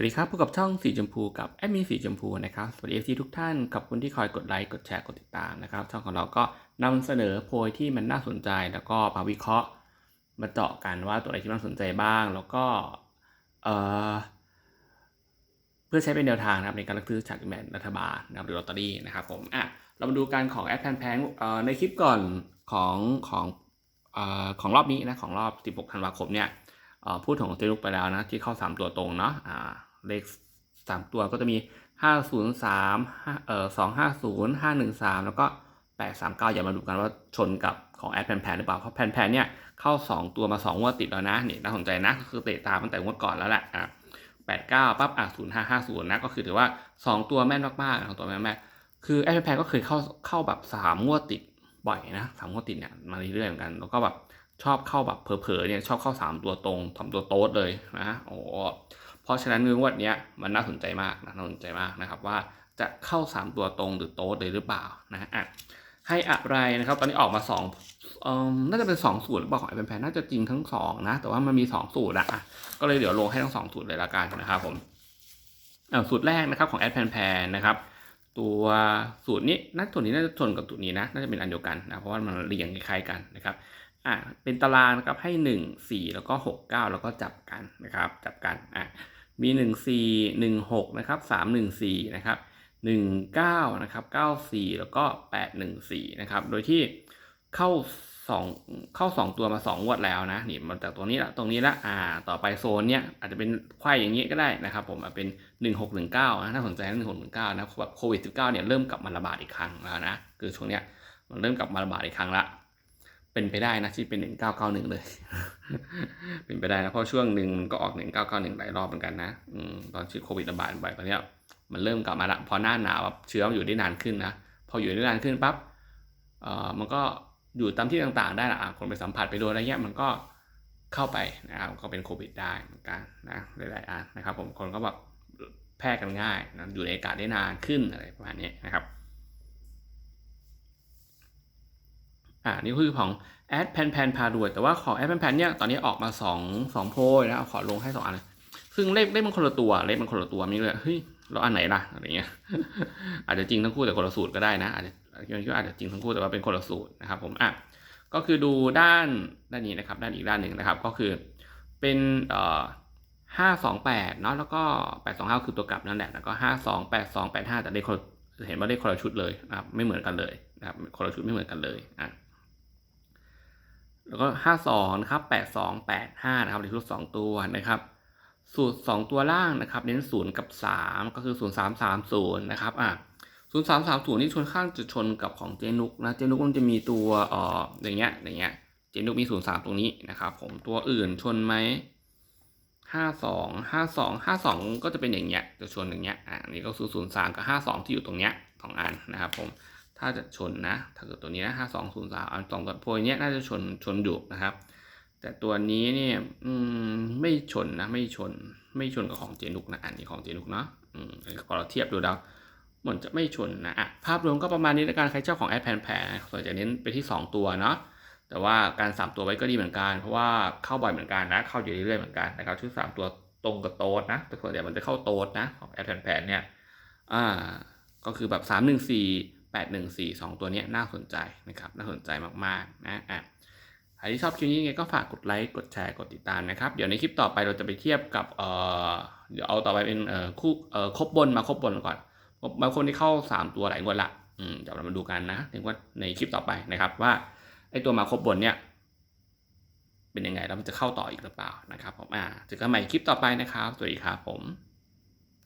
วัสดีครับพบกับช่องสีชมพูกับแอดมินสีชมพูนะครับสวัสดีเอฟซีทุกท่านขอบคุณที่คอยกดไลค์กดแชร์กดติดตามนะครับ ช่องของเราก็นำเสนอโพยที่มันน่าสนใจ แล้วก็มาวิเคราะห์มาเจาะกันว่าตัวอะไหนที่น่าสนใจบ้าง แล้วก็เอ่อเพื่อใช้เป็นแนวทางนะครับในการเลือกซื้อฉากกินรัฐบาลนะครับหรือลอตเตอรี่นะครับผมอะเรามาดูการของแอดแพนแพงเอ่อในคลิปก่อนของของเอ่อของรอบนี้นะของรอบ 16 ธันวาคมเนี่ยพูดถึงเจลุกไปแล้วนะ ที่เข้า 3 ตัวตรงเนาะอ่า เลข3ตัวก็จะมี503เอ่อ250 513แล้วก็839อย่ามาดูกันว่าชนกับของแอดแพนแพนหรือเปล่า เพราะแพนแพนเนี่ยเข้า2ตัวมา2งวดติดแล้วนะนี่น่าสนใจนะก็คือเตะตามตั้งแต่งวดก่อนแล้วแหละอะ89ปั๊บอะ0550นะก็คือถือว่า2ตัวแม่นมากๆสองตัวแม่นมากคือแอดแพนก็เคยเข้าเข้าแบบ3งวดติดบ่อยนะสามงวดติดเนี่ยมาเรื่อยๆเหมือนกันแล้วก็แบบชอบเข้าแบบเผลอๆเนี่ยชอบเข้า3ตัวตรงทำตัวโต๊ดเลยนะโอ้ ราะฉะนั้นงวดนี้มันน่าสนใจมากนะน่าสนใจมากนะครับว่าจะเข้า 3 ตัวตรงหรือโต๊ดเลยหรือเปล่านะอะให้อะไรนะครับ ตอนนี้ออกมา2เอ่อน่าจะเป็น 2 สูตรหรือเปล่าของไอแพนน่าจะจริงทั้ง 2 นะ แต่ว่ามันมี 2 สูตรอะก็เลยเดี๋ยวลงให้ทั้ง 2 สูตรเลยละกันนะครับผมสูตรแรกนะครับของแอดแพนแพนนะครับ ตัวสูตรนี้น่าสูตรนี้น่าจะชนกับสูตรนี้นะน่าจะเป็นอันเดียวกันนะเพราะว่ามันเรียงคล้ายๆกันนะครับอะเป็นตารางนะครับให้ 1 4 แล้วก็ 6 9 แล้วก็จับกันนะครับ จับกันอะ มี 1 4 1 6 นะครับ 3 1 4 นะครับ 1 9 นะครับ 9 4 แล้วก็ 8 1 4 นะครับ โดยที่เข้า 2 เข้า 2 ตัวมา 2 งวดแล้วนะ นี่มันจากตรงนี้ละตรงนี้ละอ่า ต่อไปโซนเนี้ยอาจจะเป็นไขว้อย่างนี้ก็ได้นะครับ ผมเป็น 1619 นะน่าสนใจนะ1619 นะแบบโควิด -19 เนี่ยเริ่มกลับมาระบาดอีกครั้งแล้วนะ คือช่วงเนี้ยมันเริ่มกลับมาระบาดอีกครั้งละ เป็นไปได้นะที่เป็น1991เลย เป็นไปได้นะเพราะช่วงหนึ่งมันก็ออก1991หลายรอบเหมือนกันนะอตอนที่โควิดระบาดไปตอนเนี้ยมันเริ่มกลับมาละพอหน้าหนาวแบบเชื้อมันอยู่ได้นานขึ้นนะพออยู่ได้นานขึ้นปั๊บเอ่อมันก็อยู่ตามที่ต่างๆ ได้ละอะคนไปสัมผัสไปโดนอะไรเงี้ยมันก็เข้าไปนะครับก็เป็นโควิดได้เหมือนกันนะหลายๆอันนะครับ ผมคนก็แบบแพร่กันง่ายนะอยู่ในอากาศได้นานขึ้นอะไรประมาณนี้นะครับ อ่านี่คือของแอดแพนแพนพารวย แต่ว่าของแอดแพนแพนเนี่ยตอนนี้ออกมา2 2โพยนะขอลงให้2อันซึ่งเลขเลขมันคนละตัวเลขมันคนละตัวมีเลยเฮ้ยเราอันไหนล่ะอะไรเงี้ยอาจจะจริงทั้งคู่แต่คนละสูตรก็ได้นะอาจจะคิดว่าอาจจะจริงทั้งคู่แต่ว่าเป็นคนละสูตรนะครับผมอะก็คือดูด้านด้านนี้นะครับ ด้านอีกด้านหนึ่งนะครับ ก็คือเป็นเอ่อห้าสองแปดเนาะแล้วก็แปดสองห้าคือตัวกลับนั่นแหละแล้วก็ห้าสองแปดสองแปดห้าแต่เลขคนเห็นว่าเลขคนละชุดเลยนะครับไม่เหมือนกันเลยนะครับคนละชุดไม่เหมือนกันเลยอะ แล้วก็ห้าสองนะครับแปดสองแปดห้านะครับในชุดสองตัวนะครับ สูตรสองตัวล่างนะครับเน้นศูนย์กับสามก็คือศูนย์สามสามศูนะครับอะศูนย์สามสามศูนย์นี่ชนข้างจะชนกับของเจนุกนะ เจนุกมันจะมีตัวเอ่ออย่างเงี้ยอย่างเงี้ย เจนุกมีศูนย์สามตรงนี้นะครับผมตัวอื่นชนไหมห้าสองห้าสองห้าสองก็จะเป็นอย่างเงี้ยจะชนอย่างเงี้ยอะนี่ก็คือศูนย์สามกับห้าสองที่อยู่ตรงเนี้ยสองอันนะครับผม ถ้าจะชนนะ ถ้าเกิดตัวนี้นะห้าสองศูนย์สามอันสองตัวโพยเนี้ยน่าจะชนชนอยู่นะครับ แต่ตัวนี้เนี่ยอืมไม่ชนนะ ไม่ชน ไม่ชนกับของเจนุกนะ อันนี้ของเจนุกเนาะอืมพอเราเทียบดูแล้วเหมือนจะไม่ชนนะอะภาพรวมก็ประมาณนี้ในการใครเจ้าของแอดแพนแพนส่วนจะเน้นไปที่ 2 ตัวเนาะแต่ว่าการ3ตัวไว้ก็ดีเหมือนกัน เพราะว่าเข้าบ่อยเหมือนกันนะ เข้าอยู่เรื่อยๆเหมือนกันนะครับชุด3ตัวตรงกับโต๊ดนะ แต่ส่วนใหญ่มันจะเข้าโต๊ดนะของแอดแพนแพนเนี่ยอ่าก็คือแบบ 3 1 4 8 1 4 2 ตัวนี้น่าสนใจนะครับน่าสนใจมากๆนะอะใครที่ชอบคลิปนี้ยังไงก็ฝากกดไลค์กดแชร์กดติดตามนะครับเดี๋ยวในคลิปต่อไปเราจะไปเทียบกับเอ่อเดี๋ยวเอาต่อไปเป็นเอ่อคู่เอ่อครบบนมาครบบนก่อนบางคนที่เข้า 3 ตัวหลายงวดละอืมเดี๋ยวเรามาดูกันนะถึงว่าในคลิปต่อไปนะครับว่าไอตัวมาครบบนเนี่ยเป็นยังไงแล้วมันจะเข้าต่ออีกหรือเปล่านะครับผมอ่าเจอกันใหม่คลิปต่อไปนะครับ สวัสดีครับผม